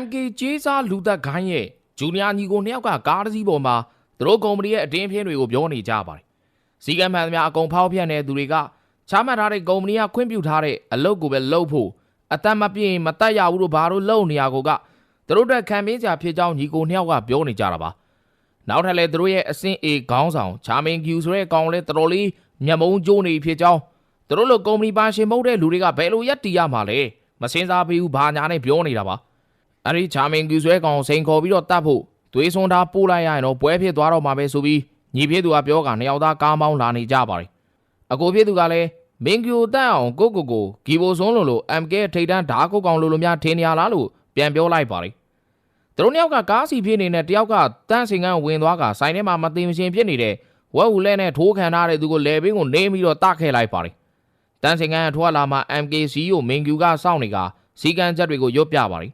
MK ကျေးစားလူသက်ခိုင်းရဲ့ဂျူနီယာညီကိုနှစ်ယောက်ကကားတစ်စီးပေါ်မှာသူတို့ကုမ္ပဏီရဲ့အတင်းအဖျင်းတွေကိုပြောနေကြပါတယ်။စီကံမှန်သမျှအကုန်ဖောက်ဖျက်နေတဲ့သူတွေကချမှတ်ထားတဲ့ကုမ္ပဏီကခွင့်ပြုထားတဲ့အလုပ်ကိုပဲလုပ်ဖို့အသက်မပြည့်ရင်မတက်ရဘူးလို့ဘာလို့လုပ်နေရကိုကသူတို့အတွက်ခံမင်းစရာဖြစ်ကြောင်းညီကိုနှစ်ယောက်ကပြောနေကြတာပါ။နောက်ထပ်လည်းသူတို့ရဲ့အဆင့် A ခေါင်းဆောင်ချာမင်ကျူဆိုတဲ့ကောင်လည်းတော်တော်လေးမျက်မုံကျိုးနေဖြစ်ကြောင်းသူတို့လိုကုမ္ပဏီပါရှင်မဟုတ်တဲ့လူတွေကဘယ်လိုရက်တီးရမှာလဲမစင်စားဘူးဘာညာနဲ့ပြောနေတာပါ။ အဲ့ဒီချာမင်ကျူဆွဲကောင်စိန်ခေါ်ပြီးတော့တတ်ဖို့သွေးစွန်းထားပို့လိုက်ရရင်တော့ပွဲဖြစ်သွားတော့မှာပဲဆိုပြီးညီဖြစ်သူကပြောကနှစ်ယောက်သားကားမောင်းလာနေကြပါတယ်အကိုဖြစ်သူကလည်းမင်ကျူတက်အောင်ကိုကိုကိုဂီဘိုစွန်းလိုလို MK ထိတ်တန်းဓာကုတ်ကောင်လိုလိုများထင်နေရလားလို့ပြန်ပြောလိုက်ပါတယ်သူတို့နှစ်ယောက်ကကားစီဖြစ်နေတဲ့တယောက်ကတန်းစင်ကန်းဝင်သွားကဆိုင်ထဲမှာမသိမရှင်ဖြစ်နေတဲ့ဝက်ဝူလဲနဲ့ထိုးခံထားတဲ့သူကိုလဲဘင်းကိုနေပြီးတော့တတ်ခဲ့လိုက်ပါတယ်တန်းစင်ကန်းအထွားလာမှာ MKC ကိုမင်ကျူကစောင့်နေကစီကန်းချက်တွေကိုရွတ်ပြပါတယ်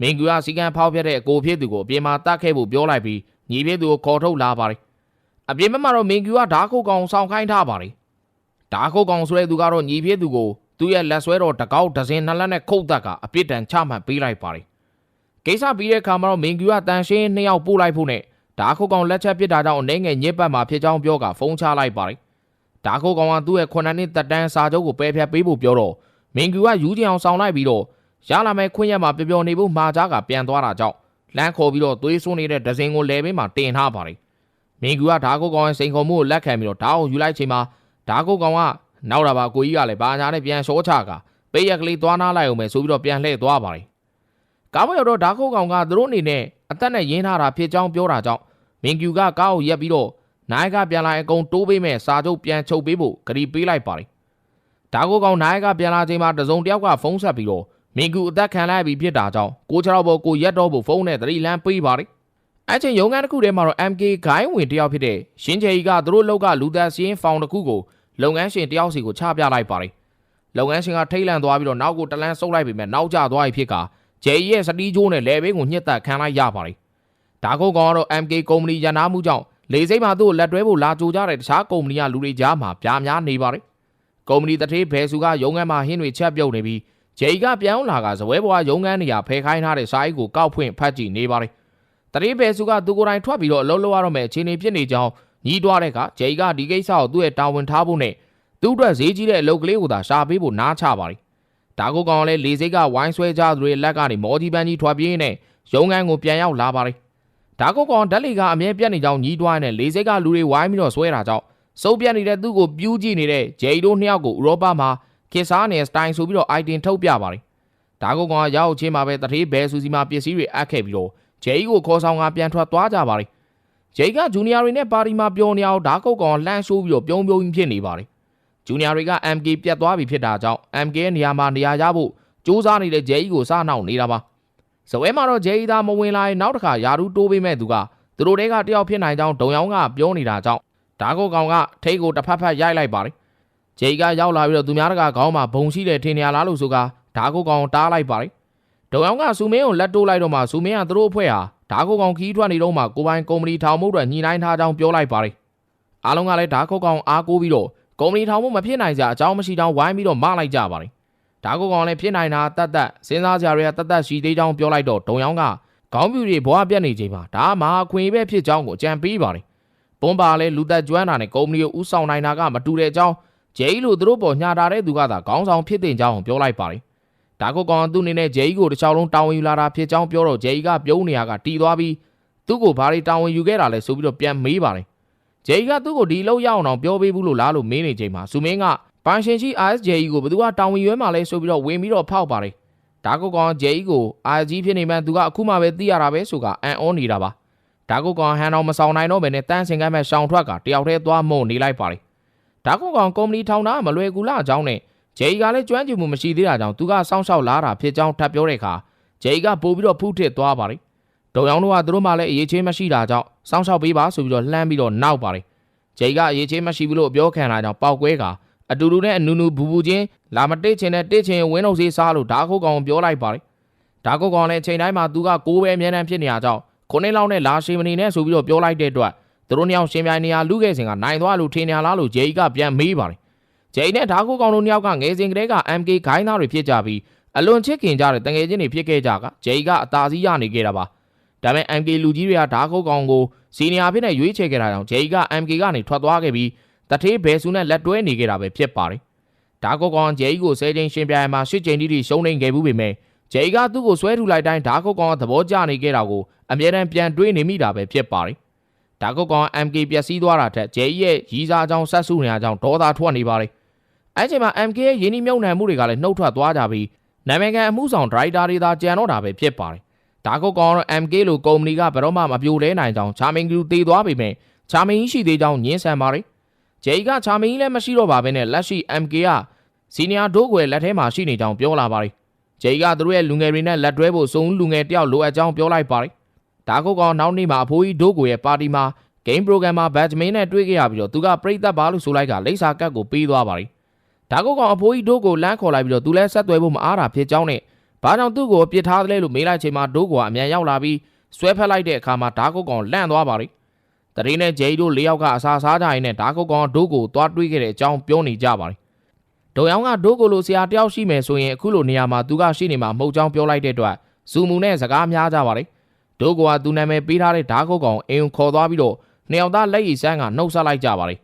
မင်ကူကစီကံဖောက်ဖျက်တဲ့အကိုဖြစ်သူကိုအပြင်မှာတတ်ခဲ့ဖို့ပြောလိုက်ပြီးညီဖြစ်သူကိုခေါ်ထုတ်လာပါတယ်။အပြင်ဘက်မှာတော့မင်ကူကဓာခုတ်ကောင်ဆောင်ခိုင်းထားပါတယ်။ဓာခုတ်ကောင်ဆိုတဲ့သူကတော့ညီဖြစ်သူကိုသူ့ရဲ့လက်ဆွဲတော်တကောက်ဒဇင်နှစ်လက်နဲ့ခုတ်တက်ကအပြစ်ဒဏ်ချမှတ်ပေးလိုက်ပါတယ်။ကိစ္စပြီးတဲ့အခါမှာတော့မင်ကူကတန်ရှင်းနှစ်ယောက်ပို့လိုက်ဖို့နဲ့ဓာခုတ်ကောင်လက်ချက်ပစ်တာကြောင့်အနေငယ်ညစ်ပတ်မှာဖြစ်ကြောင်းပြောကဖုန်းချလိုက်ပါတယ်။ဓာခုတ်ကောင်ကသူ့ရဲ့ခုနှစ်နှစ်သက်တမ်းစာချုပ်ကိုပယ်ဖျက်ပေးဖို့ပြောတော့မင်ကူကယူချင်အောင်ဆောင်လိုက်ပြီးတော့ ရလာမဲ့ခွင့်ရက်မှာပျော်ပျော်နေဖို့မှာကြားကပြန်သွားတာကြောင့်လမ်းခေါ်ပြီးတော့သွေးဆိုးနေတဲ့ဒဇင်ကိုလဲဘေးမှာတင်ထားပါတယ်။မင်းကူကဓာကုတ်ကောင်ရဲ့စိန်ခေါ်မှုကိုလက်ခံပြီးတော့ဓာတ်ကိုယူလိုက်ချိန်မှာဓာကုတ်ကောင်ကနောက်တာပါကိုကြီးကလည်းဘာညာနဲ့ပြန်ရှောချကပေးရက်ကလေးသွားနာလိုက်အောင်ပဲဆိုပြီးတော့ပြန်လှည့်သွားပါတယ်။ကားမရောက်တော့ဓာကုတ်ကောင်ကသူတို့အနေနဲ့အသက်နဲ့ရင်းထားတာဖြစ်ကြောင်းပြောတာကြောင့်မင်းကူကကားကိုရက်ပြီးတော့နိုင်ကပြန်လာအကုန်တိုးပေးမဲ့စာချုပ်ပြန်ချုပ်ပေးဖို့ဂရီပေးလိုက်ပါတယ်။ဓာကုတ်ကောင်နိုင်ကပြန်လာချိန်မှာတစုံတစ်ယောက်ကဖုန်းဆက်ပြီးတော့ မင်ကူအသက်ခံလိုက်ပြီးဖြစ်တာကြောင့်ကိုချောက်ဘောကိုရက်တော့ဖို့ဖုန်းနဲ့သတိလန်းပေးပါတယ်။အဲ့ချိန်ရုံးခန်းတစ်ခုထဲမှာတော့ MK ဂိုင်းဝင်တယောက်ဖြစ်တဲ့ရှင်းချေကြီးကသူတို့လောက်ကလူသက်စင်းဖောင်တစ်ခုကိုလုပ်ငန်းရှင်တယောက်စီကိုချပြလိုက်ပါတယ်။လုပ်ငန်းရှင်ကထိတ်လန့်သွားပြီးတော့နောက်ကိုတလန်းဆုပ်လိုက်ပေမဲ့နောက်ကျသွားပြီဖြစ်ကဂျေကြီးရဲ့စတီးချိုးနဲ့လဲဘေးကိုညှစ်သက်ခံလိုက်ရပါတယ်။ဒါကုတ်ကောင်ကတော့ MK ကုမ္ပဏီရန်နာမှုကြောင့်လေစိမ့်မှာသူ့ကိုလက်တွဲဖို့လာကြိုကြတဲ့တခြားကုမ္ပဏီကလူတွေကြားမှာပြားများနေပါတယ်။ကုမ္ပဏီတထေးဘဲစုကရုံးခန်းမှာဟင်းတွေချက်ပြုတ်နေပြီး ဂျေကပြောင်းလာကဇပွဲဘွားရုံးခန်းနေရာဖယ်ခိုင်းထားတဲ့စာအိတ်ကိုကောက်ဖွင့်ဖတ်ကြည့်နေပါတယ်။တရေဘဲစုကသူကိုယ်တိုင်ထွက်ပြီးတော့အလုံးလုံးရတော့မယ်အခြေအနေဖြစ်နေကြောင်းညီးတွားတဲ့အခါဂျေကဒီကိစ္စကိုသူ့ရဲ့တာဝန်ထားဖို့နဲ့သူ့အတွက်ဈေးကြီးတဲ့အလုပ်ကလေးကိုသာရှာပေးဖို့နားချပါတယ်။ဒါကိုကောင်ကလည်းလေစိတ်ကဝိုင်းဆွဲကြသူတွေလက်ကနေမော်ကြီးပန်းကြီးထွက်ပြေးနေရုံးခန်းကိုပြန်ရောက်လာပါတယ်။ဒါကိုကောင်ဓာတ်လီကအမြဲပြတ်နေကြောင်းညီးတွားနေလေစိတ်ကလူတွေဝိုင်းပြီးတော့ဆွဲတာကြောင့်စုပ်ပြတ်နေတဲ့သူ့ကိုပြူးကြည့်နေတဲ့ဂျေတို့နှစ်ယောက်ကိုဥရောပမှာ ခေတ်စားနေတဲ့စတိုင်ဆိုပြီးတော့ item ထုတ်ပြပါတယ်။ဒါကုတ်ကောင်ကရောက်ချင်းမှာပဲတထေးဘဲဆူစီမှာပစ္စည်းတွေအပ်ခဲ့ပြီးတော့ဂျေကြီးကိုခေါ်ဆောင်ကပြန်ထွက်သွားကြပါလေဂျေကဂျူနီယာတွေနဲ့ပါတီမှာပျော်နေအောင်ဒါကုတ်ကောင်လှမ်းရှိုးပြီးတော့ပြုံးပြုံးကြီးဖြစ်နေပါလေဂျူနီယာတွေက MK ပြတ်သွားပြီဖြစ်တာကြောင့် MK ရဲ့နေရာမှာနေရာရဖို့စူးစမ်းနေတဲ့ဂျေကြီးကိုစနှောက်နေတာပါဇဝဲမှာတော့ဂျေကြီးသားမဝင်လာရင်နောက်တစ်ခါယာရူးတိုးပေးမဲ့သူကသူတို့တဲကတယောက်ဖြစ်နိုင်ကြောင်းဒုံယောင်းကပြောနေတာကြောင့်ဒါကုတ်ကောင်ကထိတ်ကိုတစ်ဖက်ဖက်ရိုက်လိုက်ပါလေ ဂျေကြီးကရောက်လာပြီးတော့သူများတကာခေါင်းမှာဘုံရှိတယ်ထင်နေရလားလို့ဆိုကဒါကုတ်ကောင်တားလိုက်ပါလေဒုံအောင်ကစူမင်းကိုလက်တိုးလိုက်တော့မှစူမင်းကသူတို့အဖွဲ့ဟာဓာကုတ်ကောင်ခီးထွက်နေတော့မှကိုပိုင်ကုမ္ပဏီထောင်မှုအတွက်ညှိနှိုင်းထားကြောင်းပြောလိုက်ပါတယ်။အားလုံးကလည်းဓာကုတ်ကောင်အားကိုးပြီးတော့ကုမ္ပဏီထောင်မှုမဖြစ်နိုင်ကြအကြောင်းမရှိကြောင်းဝိုင်းပြီးတော့မလိုက်ကြပါတယ်။ဓာကုတ်ကောင်လည်းဖြစ်နိုင်တာတတ်တတ်စဉ်းစားကြရတဲ့တတ်တတ်ရှိသေးကြောင်းပြောလိုက်တော့ဒုံအောင်ကခေါင်းပြူတွေဘွားပြက်နေချိန်မှာဒါမှအခွင့်အရေးပဲဖြစ်ကြောင်းကိုအကြံပေးပါတယ်။ပွန်ပါလည်းလူသက်ကျွမ်းတာနဲ့ကုမ္ပဏီကိုဥဆောင်နိုင်တာကမတူတဲ့အကြောင်း ဂျေးလိုသူတို့ပေါ်ညာတာတဲ့သူကသာခေါင်းဆောင်ဖြစ်တဲ့ကြောင်းပြောလိုက်ပါတယ်။ဒါကုတ်ကောင်သူ့အနေနဲ့ဂျေကြီးကိုတစ်ချောင်းလုံးတာဝန်ယူလာတာဖြစ်ကြောင်းပြောတော့ဂျေကြီးကပြုံးနေရကတီသွားပြီးသူ့ကိုဘာတွေတာဝန်ယူခဲ့တာလဲဆိုပြီးတော့ပြန်မေးပါတယ်ဂျေကြီးကသူ့ကိုဒီလောက်ရအောင်တော့ပြောပေးဘူးလို့လားလို့မေးနေချိန်မှာဇူမင်းကပန်ရှင်ရှိ RSJ ကိုဘယ်သူကတာဝန်ယူရဲမှာလဲဆိုပြီးတော့ဝင်ပြီးတော့ဖောက်ပါတယ်ဒါကုတ်ကောင်ဂျေကြီးကို RG ဖြစ်နေမှန်းသူကအခုမှပဲသိရတာပဲဆိုကအန်အောနေတာပါဒါကုတ်ကောင်ဟန်တော်မဆောင်နိုင်တော့ဘဲနဲ့တန်းစင်ကမ်းမဲ့ရှောင်ထွက်ကတယောက်တည်းသွားမုံနေလိုက်ပါတ ယ်ဒါကုတ်ကောင်ကုမ္ပဏီထောင်တာမလွယ်ကူလားအကြောင်းနဲ့ဂျေကလည်းကျွမ်းကျင်မှုမရှိသေးတာကြောင့်သူကစောင့်ရှောက်လာတာဖြစ်ကြောင်းထပ်ပြောတဲ့အခါဂျေကပို့ပြီးတော့ဖုထစ်သွားပါတယ်။ဒုံယောင်တို့ကသူတို့မှလည်းအရေးချင်းမရှိတာကြောင့်စောင့်ရှောက်ပေးပါဆိုပြီးတော့လှမ်းပြီးတော့နောက်ပါတယ်။ဂျေကအရေးချင်းမရှိဘူးလို့ပြောခံတာကြောင့်ပောက်ကွဲကအတူတူနဲ့အနူနူဘူးဘူးချင်းလာမတိတ်ချင်တဲ့တိတ်ချင်ဝင်းလုံးစေးစားလို့ဓာခုတ်ကောင်ပြောလိုက်ပါတယ်။ဓာခုတ်ကောင်လည်းချိန်တိုင်းမှာသူကကိုးပဲအမြဲတမ်းဖြစ်နေရကြောင်းခုနှစ်လောက်နဲ့လာရှိမနေနဲ့ဆိုပြီးတော့ပြောလိုက်တဲ့အတွက် သူတို့နှစ်ယောက်ရှင်ပြိုင်နေရလူခဲ့စဉ်ကနိုင်သွားလို့ထင်ရလားလို့ဂျေကပြန်မေးပါတယ်ဂျိန်နဲ့ဓာခုကောင်တို့နှစ်ယောက်ကငယ်စဉ်ကတည်းက MK ဂိုင်းသားတွေဖြစ်ကြပြီးအလွန်ချစ်ခင်ကြတဲ့တငယ်ချင်းတွေဖြစ်ခဲ့ကြကဂျေကအသာစီးရနေခဲ့တာပါဒါပေမဲ့ MK လူကြီးတွေကဓာခုတ်ကောင်ကိုစီနီယာဖြစ်နေရွေးချယ်ခဲ့တာကြောင့်ဂျေက MK ကနေထွက်သွားခဲ့ပြီးတထေးဘယ်စုနဲ့လက်တွဲနေခဲ့တာပဲဖြစ်ပါတယ်ဓာခုတ်ကောင်ဂျေကိုဆယ်ချိန်ရှင်ပြိုင်မှာရှစ်ချိန်တိတိရှုံးနေခဲ့ဘူးပေမဲ့ဂျေကသူ့ကိုဆွဲထူလိုက်တိုင်းဓာခုတ်ကောင်ကသဘောကျနေခဲ့တာကိုအမြဲတမ်းပြန်တွေးနေမိတာပဲဖြစ်ပါတယ် ဓာခုတ်ကောင် MK ပျက်စီးသွားတာထက်ဂျေရဲ့ရီးစားကြောင်းဆက်စုနေတာကြောင့်ဒေါသထွက်နေပါတယ်အဲ့ချိန်မှာ MK ရဲ့ရင်းနှီးမြှုပ်နှံမှုတွေကလည်းနှုတ်ထွက်သွားကြပြီးနာမည်ကန်အမှုဆောင်ဒရိုက်တာတွေသာကြံတော့တာပဲဖြစ်ပါတယ်။ဒါကုတ်ကောင်တော့ MK လို့ကုမ္ပဏီကဘယ်တော့မှမပြိုလဲနိုင်ကြောင်းချာမင်ကလူတည်သွားပေမဲ့ချာမင်ကြီးရှိသေးကြောင်းညင်းဆန်ပါတယ်။ဂျေကချာမင်ကြီးလည်းမရှိတော့ပါဘဲနဲ့လက်ရှိ MK ကစီနီယာဒိုးကွယ်လက်ထဲမှာရှိနေကြောင်းပြောလာပါတယ်။ဂျေကသူတို့ရဲ့လူငယ်တွေနဲ့လက်တွဲဖို့စုံလူငယ်တယောက်လိုအပ်ကြောင်းပြောလိုက်ပါတယ်။ ဒါကုတ်ကောင်နောက်နေ့မှာအဖိုးကြီးဒိုးကွယ်ရဲ့ပါတီမှာ game program မှာ Batman နဲ့တွေ့ခဲ့ရပြီးတော့သူကပြိသက်ပါလို့ဆိုလိုက်ကလိမ့်စာကတ်ကိုပေးသွားပါတယ်။ဒါကုတ်ကောင်အဖိုးကြီးဒိုးကိုလမ်းခေါ်လိုက်ပြီးတော့သူလည်းဆက်သွဲဖို့မအားတာဖြစ်ကြောင်းနဲ့ဘာကြောင့်သူ့ကိုပြစ်ထားသလဲလို့မေးလိုက်ချိန်မှာဒိုးကအမြန်ရောက်လာပြီးဆွဲဖက်လိုက်တဲ့အခါမှာဓာကုတ်ကောင်လန့်သွားပါလိတရင်နဲ့ဂျေတို့လေးယောက်ကအစာစားကြရင်နဲ့ဓာကုတ်ကောင်ဒိုးကိုသွားတွေးခဲ့တဲ့အကြောင်းပြောနေကြပါလိဒုံယောင်ကဒိုးကိုလိုဆရာတယောက်ရှိမယ်ဆိုရင်အခုလိုနေရာမှာသူကရှိနေမှာမဟုတ်ကြောင်းပြောလိုက်တဲ့အတွက်ဇူမူနဲ့စကားများကြပါလိ ဒိုးကသူနာမည်ပေးထားတဲ့ဓာကုတ်ကောင်အိမ်ခေါ်သွားပြီးတော့နှစ်ယောက်သားလက်ရည်ဆန်းကနှုတ်ဆက်လိုက်ကြပါလိ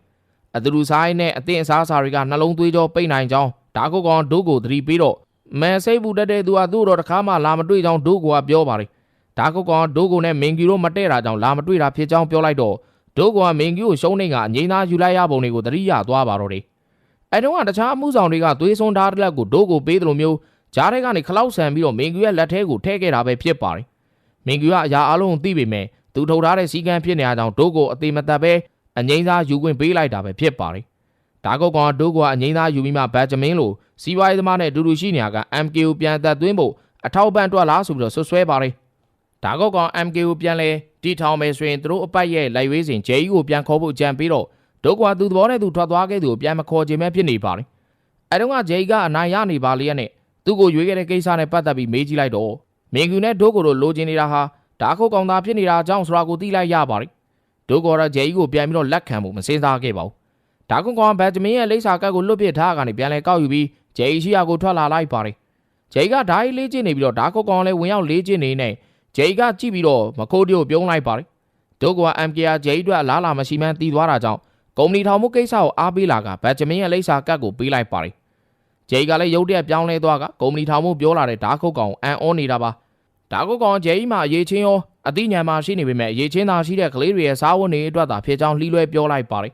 အတူတူဆိုင်နဲ့အတင်းအစားအစာတွေကနှလုံးသွေးကြောပိတ်နိုင်ကြောင်းဓာကုတ်ကောင်ဒိုးကိုသတိပေးတော့မဲစိတ်ဘူးတက်တဲ့သူကသူ့တော့တခါမှလာမတွေ့ကြောင်းဒိုးကိုကပြောပါတယ်ဒါကုတ်ကောင်ဒိုးကိုနဲ့မင်ဂျူတို့မတည့်တာကြောင့်လာမတွေ့တာဖြစ်ကြောင်းပြောလိုက်တော့ဒိုးကိုကမင်ဂျူကိုရှုံးနေကအငိမ့်သားယူလိုက်ရပုံတွေကိုသတိရသွားပါတော့တယ်အဲတုန်းကတခြားအမှုဆောင်တွေကသွေးစွန်းဓာတ်လက်ကိုဒိုးကိုပေးတယ်လို့မျိုးဂျားထဲကနေခလောက်ဆန်ပြီးတော့မင်ဂျူရဲ့လက်ထဲကိုထည့်ခဲ့တာပဲဖြစ်ပါတယ် မင်ဂျူကအရာအလုံးသိပေမဲ့သူထုတ်ထားတဲ့စီကံဖြစ်နေတဲ့အကြောင်းဒိုးကိုအသေးမသက်ပဲအငိမ့်သားယူခွင့်ပေးလိုက်တာပဲဖြစ်ပါတယ်ဒါကုတ်ကောင်ဒိုးကအငိမ့်သားယူပြီးမှဘတ်ဂျမင်းလိုစီးပွားရေးသမားနဲ့အတူတူရှိနေရက MK ကိုပြန်သက်သွင်းဖို့အထောက်ပံ့တွက်လားဆိုပြီးတော့ဆွဆွဲပါတယ်ဒါကုတ်ကောင် MK ကိုပြန်လဲတီထောင်မယ်ဆိုရင်သူတို့အပိုက်ရဲ့လိုက်ဝေးစဉ်ဂျေကြီးကိုပြန်ခေါ်ဖို့ကြံပြီးတော့ဒုက္ခသူသဘောနဲ့သူထွက်သွားခဲ့သူကိုပြန်မခေါ်ချင်မဲ့ဖြစ်နေပါတယ်အဲတုန်းကဂျေကြီးကအနိုင်ရနေပါလေရဲ့နဲ့သူ့ကိုရွေးခဲ့တဲ့ကိစ္စနဲ့ပတ်သက်ပြီးမေးကြည့်လိုက်တော့ မင်ကူနဲ့ဒိုးကိုတို့လိုချင်နေတာဟာဒါခုတ်ကောင်သားဖြစ်နေတာအကြောင်းဆိုတာကိုသိလိုက်ရပါတယ်ဒိုးကောတော့ဂျေကြီးကိုပြန်ပြီးတော့လက်ခံဖို့မစင်စားခဲ့ပါဘူးဒါကွန်ကောင်ဘတ်ဂျမင်းရဲ့လိပ်စာကတ်ကိုလွတ်ပစ်ထားကနေပြန်လဲကောက်ယူပြီးဂျေးရှိယာကိုထွက်လာလိုက်ပါတယ်ဂျေးကဓာတ်လေးကျင်းနေပြီးတော့ဒါကွန်ကောင်လည်းဝင်ရောက်လေးကျင်းနေနေဂျေးကကြည့်ပြီးတော့မခိုးတီကိုပြုံးလိုက်ပါတယ်ဒုက္ကဝ MKR ဂျေးအတွက်လားလာမရှိမှန်းတီးသွားတာကြောင့်ကုမ္ပဏီထောင်မှုကိစ္စကိုအားပေးလာကဘတ်ဂျမင်းရဲ့လိပ်စာကတ်ကိုပေးလိုက်ပါတယ် ဂျေးကလည်းရုတ်တရက်ပြောင်းလဲသွားကကုမ္ပဏီထောင်မှုပြောလာတဲ့ဓာခုတ်ကောင်အန်အောနေတာပါဓာခုတ်ကောင်ဂျေးမှာအရေးချင်းရောအသိဉာဏ်မှရှိနေပေမဲ့အရေးချင်းသာရှိတဲ့ကလေးတွေရဲ့စားဝတ်နေအတွက်သာဖြစ်ကြောင်းလှီးလွဲပြောလိုက်ပါတယ်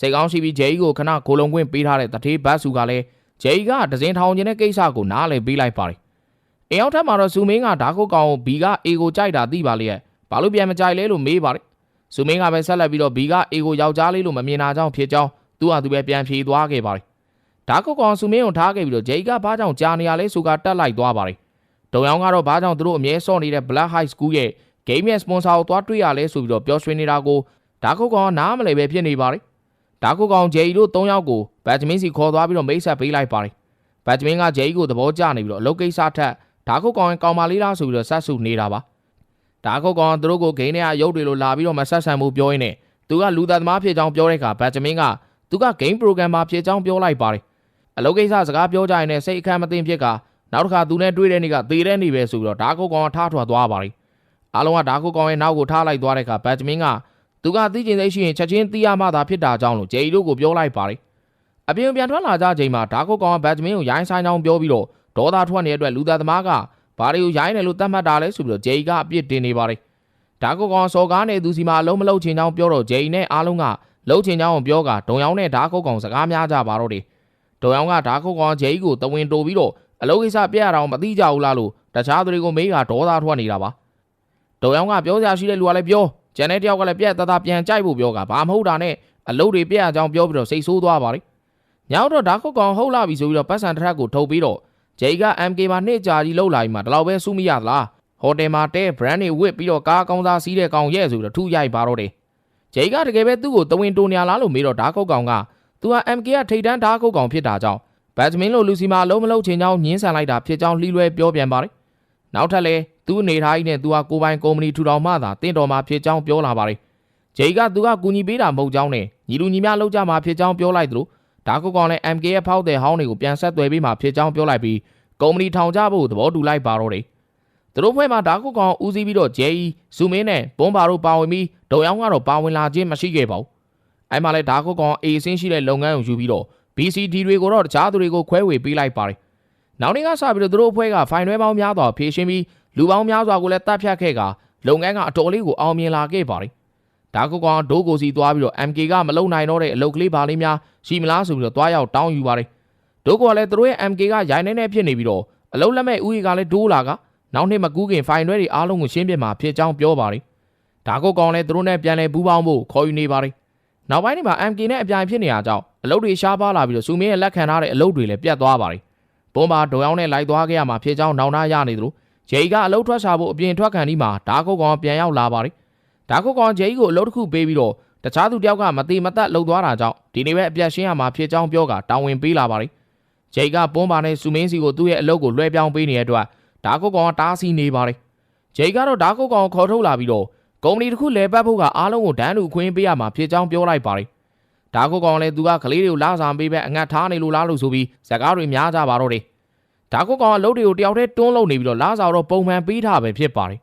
စိတ်ကောင်းရှိပြီးဂျေကြီးကိုခဏကိုလုံခွင့်ပေးထားတဲ့တထေးဘတ်စုကလည်းဂျေကြီးကဒဇင်ထောင်ကျင်တဲ့ကိစ္စကိုနားလည်ပေးလိုက်ပါတယ်။အိမ်ရောက်ထက်မှာတော့စုမင်းကဓာခုတ်ကောင်ကိုဘီကအေကိုကြိုက်တာသိပါလေရဲ့။ဘာလို့ပြန်မကြိုက်လဲလို့မေးပါတယ်။စုမင်းကပဲဆက်လက်ပြီးတော့ဘီကအေကိုယောက်ျားလေးလို့မမြင်တာကြောင့်ဖြစ်ကြောင်းသူ့ဟာသူပဲပြန်ဖြေသွားခဲ့ပါတယ်။ ဓာခုတ်ကောင်စုမင်းကိုထားခဲ့ပြီးတော့ဂျေကြီးကဘာကြောင့်ကြာနေရလဲဆိုကတက်လိုက်သွားပါတယ်။ဒုံယောင်ကတော့ဘာကြောင့်သူတို့အမြဲစော့နေတဲ့ Black High School ရဲ့ game ရဲ့ sponsor ကိုသွားတွေ့ရလဲဆိုပြီးတော့ပြောဆွေးနေတာကိုဓာခုတ်ကောင်ကနားမလည်ပဲဖြစ်နေပါတယ်ဒါကုကောင်ဂျေကြီးတို့၃ယောက်ကိုဘတ်ဂျမင်းစီခေါ်သွားပြီးတော့မိတ်ဆက်ပေးလိုက်ပါတယ်ဘတ်ဂျမင်းကဂျေကြီးကိုသဘောကျနေပြီးတော့အလုပ်ကိစ္စထက်ဒါကုကောင်ကောင်မလေးလားဆိုပြီးတော့ဆက်စုနေတာပါဒါကုကောင်သူတို့ကိုဂိမ်းထဲကရုပ်တွေလိုလာပြီးတော့မဆက်ဆံမှုပြောရင်းနဲ့သူကလူသားသမားဖြစ်ကြောင်းပြောတဲ့အခါဘတ်ဂျမင်းကသူကဂိမ်းပရိုဂရမ်မာဖြစ်ကြောင်းပြောလိုက်ပါတယ် အလုပ်ကိစ္စစကားပြောကြရင်လည်းစိတ်အခမ်းမသိဖြစ်ကနောက်တစ်ခါသူနဲ့တွေ့တဲ့နေ့ကသေတဲ့နေ့ပဲဆိုပြီးတော့ဒါကုကောင်ကထားထွက်သွားပါတယ်အားလုံးကဒါကုကောင်ရဲ့နောက်ကိုထားလိုက်သွားတဲ့အခါဘတ်ဂျမင်းကသူကသိကျင်သိရှိရင်ချက်ချင်းသိရမှသာဖြစ်တာကြောင့်လို့ဂျေကြီးတို့ကိုပြောလိုက်ပါတယ်။အပြင်ပြန်ထွက်လာကြချိန်မှာဓာခုတ်ကောင်ကဘတ်ဂျမင်းကိုရိုင်းဆိုင်ကြောင်းပြောပြီးတော့ဒေါသထွက်နေတဲ့အတွက်လူသားသမားကဘာတွေကိုရိုင်းတယ်လို့သတ်မှတ်တာလဲဆိုပြီးတော့ဂျေကြီးကအပြစ်တင်နေပါတယ်။ဓာခုတ်ကောင်စော်ကားနေသူစီမှာအလုံးမလုံးချင်ကြောင်းပြောတော့ဂျေကြီးနဲ့အားလုံးကလုံးချင်ကြောင်းပြောကဒုံယောင်းနဲ့ဓာခုတ်ကောင်စကားများကြပါတော့တယ်။ ဒုံယောင်းကဓာခုတ်ကောင်ဂျေကြီးကိုတဝင်းတိုးပြီးတော့အလုပ်ကိစ္စပြရအောင်မသိကြဘူးလားလို့တခြားသူတွေကိုမေးကဒေါသထွက်နေတာပါ။ဒုံယောင်းကပြောစရာရှိတဲ့လူကလည်းပြောကျန်တဲ့တယောက်ကလည်းပြက်တသားပြန်ကြိုက်ဖို့ပြောကဘာမဟုတ်တာနဲ့အလုပ်တွေပြက်အကြောင်းပြောပြီးတော့စိတ်ဆိုးသွားပါလေညောင်တော့ဓာခုတ်ကောင်ဟုတ်လာပြီဆိုပြီးတော့ပတ်စံတစ်ထပ်ကိုထုတ်ပြီးတော့ဂျေက MK မှာနှစ်ကြာကြီးလှုပ်လာပြီးမှဒီလောက်ပဲစူးမိရသလားဟိုတယ်မှာတဲ brand တွေဝစ်ပြီးတော့ကားကောင်းစားစီးတဲ့ကောင်ရဲ့ဆိုပြီးတော့ထူရိုက်ပါတော့တယ်ဂျေကတကယ်ပဲသူ့ကိုတဝင်းတိုနေရလားလို့မေးတော့ဓာခုတ်ကောင်က သူက MK ကထိတ်တန်းဓာခုတ်ကောင်ဖြစ်တာကြောင့်ဘတ်ဂျမင်းလိုလူစီမာအလုံးမလုံးချင်ကြောင်းညင်းဆန်လိုက်တာဖြစ်ကြောင်းလှီးလွဲပြောပြန်ပါတယ်နောက်ထပ်လဲသူ့အနေထားကြီးနဲ့သူကကိုပိုင်ကုမ္ပဏီထူထောင်မှသာတင့်တော်မှာဖြစ်ကြောင်းပြောလာပါတယ်။ဂျေကသူကကူညီပေးတာမဟုတ်ကြောင်းနဲ့ညီလူညီမလောက်ကြမှာဖြစ်ကြောင်းပြောလိုက်သလိုဒါကုတ်ကောင်လည်း MK ရဲ့ဖောက်တဲ့ဟောင်းတွေကိုပြန်ဆက်သွယ်ပေးမှာဖြစ်ကြောင်းပြောလိုက်ပြီးကုမ္ပဏီထောင်ကြဖို့သဘောတူလိုက်ပါတော့တယ်သူတို့ဖွဲ့မှာဓာခုကောင်ဦးစီးပြီးတော့ဂျေအီဇူမင်းနဲ့ပွန်ပါတို့ပါဝင်ပြီးဒုံယောင်းကတော့ပါဝင်လာခြင်းမရှိခဲ့ပါဘူး အဲ့မှာလဲဓာခုကောင်အေးအစင်းရှိတဲ့လုပ်ငန်းကိုယူပြီးတော့ BCD တွေကိုတော့တခြားသူတွေကိုခွဲဝေပေးလိုက်ပါတယ်နောက်နေ့ကစပြီးတော့သူတို့အဖွဲ့ကဖိုင်တွဲပေါင်းများစွာဖြည့်ရှင်းပြီးလူပေါင်းများစွာကိုလည်းတပ်ဖြတ်ခဲ့ကလုပ်ငန်းကအတော်လေးကိုအောင်မြင်လာခဲ့ပါတယ်ဒါကုကောင်ဒိုးကိုစီသွားပြီးတော့ MK ကမလုံနိုင်တော့တဲ့အလုပ်ကလေးပါလေးများရှိမလားဆိုပြီးတော့သွားရောက်တောင်းယူပါတယ်ဒိုးကလည်းသူတို့ရဲ့ MK ကရိုင်းနေနေဖြစ်နေပြီးတော့အလုံးလက်မဲ့ဦးကြီးကလည်းဒိုးလာကနောက်နှစ်မကူးခင်ဖိုင်တွဲတွေအားလုံးကိုရှင်းပြမှာဖြစ်ကြောင်းပြောပါတယ်ဒါကုကောင်လည်းသူတို့နဲ့ပြန်လည်ပူးပေါင်းဖို့ခေါ်ယူနေပါတယ် နောက်ပိုင်းဒီမှာ MK နဲ့အပြိုင်ဖြစ်နေရကြောင်းအလုပ်တွေရှားပါလာပြီးတော့စူမင်းရဲ့လက်ခံထားတဲ့အလုပ်တွေလည်းပြတ်သွားပါတယ်ဘုံပါဒုံယောင်းနဲ့လိုက်သွားခဲ့ရမှာဖြစ်ကြောင်းနောင်နာရနေသလိုဂျေီကအလုပ်ထွက်ရှာဖို့အပြင်ထွက်ခံဒီမှာဒါကုကောင်ပြန်ရောက်လာပါတယ်ဒါကုကောင်ဂျေီကိုအလုပ်တစ်ခုပေးပြီးတော့တခြားသူတယောက်ကမတိမသက်လှုပ်သွားတာကြောင့်ဒီနေ့ပဲအပြတ်ရှင်းရမှာဖြစ်ကြောင်းပြောကတာဝန်ပေးလာပါတယ်ဂျေီကပွန်ပါနဲ့စူမင်းစီကိုသူ့ရဲ့အလုပ်ကိုလွှဲပြောင်းပေးနေတဲ့အတွက်ဒါကုကောင်ကတားဆီးနေပါတယ်ဂျေီကတော့ဒါကုကောင်ကိုခေါ်ထုတ်လာပြီးတော့ ကုမ္ပဏီတစ်ခုလဲပတ်ဖို့ကအားလုံးကိုဒန်းတူခွင့်ပေးရမှာဖြစ်ကြောင်းပြောလိုက်ပါတယ်ဒါကုကောင်လည်းသူကကလေးတွေကိုလာဆောင်ပေးပဲအငတ်ထားနေလို့လားလို့ဆိုပြီးဇကားတွေများကြပါတော့တယ်ဒါကုကောင်ကအလုပ်တွေကိုတယောက်တည်းတွန်းလုံနေပြီးတော့လာဆောင်တော့ပုံမှန်ပေးထားပဲဖြစ်ပါတယ်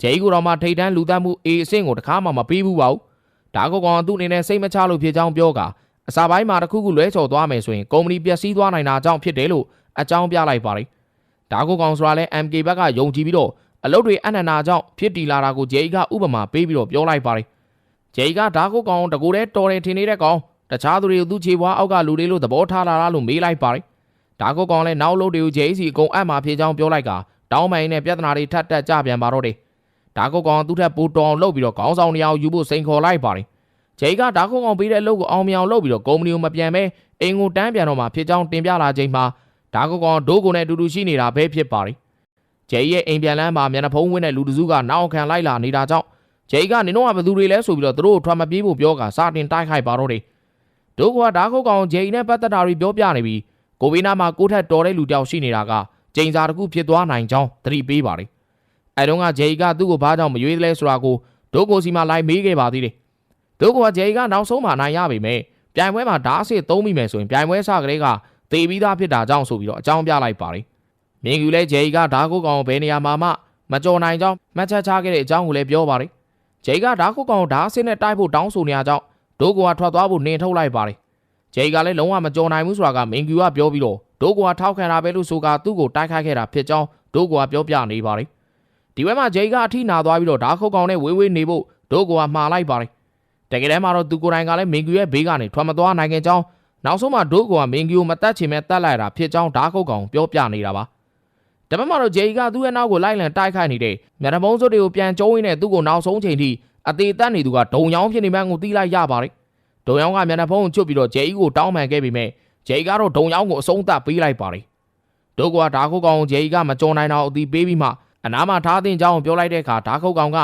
ဂျေီကိုတော့မှထိတ်တန်းလူသားမှုအေးအဆင့်ကိုတခါမှမပေးဘူးပါဘူးဒါကုကောင်ကသူ့အနေနဲ့စိတ်မချလို့ဖြစ်ကြောင်းပြောကအစာပိုင်းမှာတစ်ခုခုလွဲချော်သွားမယ်ဆိုရင်ကုမ္ပဏီပျက်စီးသွားနိုင်တာအကြောင်းဖြစ်တယ်လို့အကြောင်းပြလိုက်ပါတယ်ဒါကုကောင်ဆိုတာလဲ MK ဘက်ကယုံကြည်ပြီးတော့ အလုပ်တွေအနန္နာကြောင့်ဖြစ်တည်လာတာကိုဂျေီကဥပမာပေးပြီးတော့ပြောလိုက်ပါတယ်ဂျေီကဒါကုကောင်တကူတည်းတော်တယ်ထင်နေတဲ့ကောင်တခြားသူတွေကိုသူ့ခြေပွားအောက်ကလူတွေလို့သဘောထားလာလားလို့မေးလိုက်ပါတယ်ဒါကုကောင်လည်းနောက်လို့တွေကိုဂျေီစီအကုန်အပ်မှာဖြစ်ကြောင်းပြောလိုက်ကတောင်းမိုင်နဲ့ပြဿနာတွေထပ်တက်ကြပြန်ပါတော့တယ်ဒါကုကောင်သူ့ထက်ပိုတောင်းလုပ်ပြီးတော့ခေါင်းဆောင်နေအောင်ယူဖို့စိန်ခေါ်လိုက်ပါတယ်ဂျေီကဒါကုကောင်ပေးတဲ့အလုပ်ကိုအောင်မြင်အောင်လုပ်ပြီးတော့ကုမ္ပဏီကိုမပြန်မဲအင်ကိုတန်းပြန်တော့မှဖြစ်ကြောင်းတင်ပြလာချိန်မှာဒါကုကောင်ဒိုးကိုနဲ့အတူတူရှိနေတာပဲဖြစ်ပါတယ် ဂျေရဲ့အိမ်ပြန်လန်းမှာမျက်နှာဖုံးဝင်းတဲ့လူတစုကနောက်ခံလိုက်လာနေတာကြောင့်ဂျေကနင်တို့ကဘယ်သူတွေလဲဆိုပြီးတော့သူတို့ကိုထွက်မပြေးဖို့ပြောကစတင်တိုက်ခိုက်ပါတော့တယ်ဒုက္ခဓာခုတ်ကောင်ဂျေနဲ့ပတ်သက်တာတွေပြောပြနေပြီးကိုဗီနာမှာကိုထက်တော်တဲ့လူတယောက်ရှိနေတာကကျိန်စာတစ်ခုဖြစ်သွားနိုင်ကြောင်းသတိပေးပါတယ်အဲတုန်းကဂျေကသူ့ကိုဘာကြောင့်မရွေးသလဲဆိုတာကိုဒုက္ခစီမှာလိုက်မေးခဲ့ပါသေးတယ်ဒုက္ခကဂျေကနောက်ဆုံးမှနိုင်ရပေမဲ့ပြိုင်ပွဲမှာဓာတ်အစ်သုံးမိမယ်ဆိုရင်ပြိုင်ပွဲစကလေးကသေပြီးသားဖြစ်တာကြောင့်ဆိုပြီးတော့အကြောင်းပြလိုက်ပါတယ် မြင်ကူလဲဂျေကဓာခုတ်ကောင်ဘယ်နေရာမှာမှမကြော်နိုင်ကြောင်းမှတ်ချက်ချခဲ့တဲ့အကြောင်းကိုလည်းပြောပါတယ်ဂျေကဓာခုတ်ကောင်ဓာအစ်နဲ့တိုက်ဖို့တောင်းဆိုနေရကြောင်းဒိုးကွာထွက်သွားဖို့နှင်ထုတ်လိုက်ပါတယ်ဂျေကလည်းလုံးဝမကြော်နိုင်ဘူးဆိုတာကမင်ကျူကပြောပြီးတော့ဒိုးကွာထောက်ခံတာပဲလို့ဆိုကသူ့ကိုတိုက်ခိုက်ခဲ့တာဖြစ်ကြောင်းဒိုးကွာပြောပြနေပါတယ်ဒီဘက်မှာဂျေကအထိနာသွားပြီးတော့ဓာခုတ်ကောင်နဲ့ဝေးဝေးနေဖို့ဒိုးကွာမှားလိုက်ပါတယ်တကယ်တမ်းမှာတော့သူကိုယ်တိုင်ကလည်းမင်ကျူရဲ့ဘေးကနေထွက်မသွားနိုင်ခင်ကြောင်းနောက်ဆုံးမှဒိုးကွာမင်ကျူကိုမတတ်ချင်မဲ့တတ်လိုက်တာဖြစ်ကြောင်းဓာခုတ်ကောင်ပြောပြနေတာပါ တပတ်မှာတော့ဂျေကသူ့ရဲ့နောက်ကိုလိုက်လံတိုက်ခိုက်နေတဲ့မျက်နှာပုံးစုပ်တွေကိုပြန်ကျုံးရင်းနဲ့သူ့ကိုနောက်ဆုံးချိန်ထိအသေးတက်နေသူကဒုံရောင်းဖြစ်နေမှန်းကိုသိလိုက်ရပါတယ်။ဒုံရောင်းကမျက်နှာဖုံးကိုချွတ်ပြီးတော့ဂျေအီကိုတောင်းပန်ခဲ့ပေမဲ့ဂျေအီကတော့ဒုံရောင်းကိုအဆုံးသတ်ပေးလိုက်ပါတယ်။ဒုကဓာခုတ်ကောင်ကိုဂျေအီကမကြုံနိုင်တော့အတီးပေးပြီးမှအနားမှာထားတင်ကြောင်းပြောလိုက်တဲ့အခါဓာခုတ်ကောင်က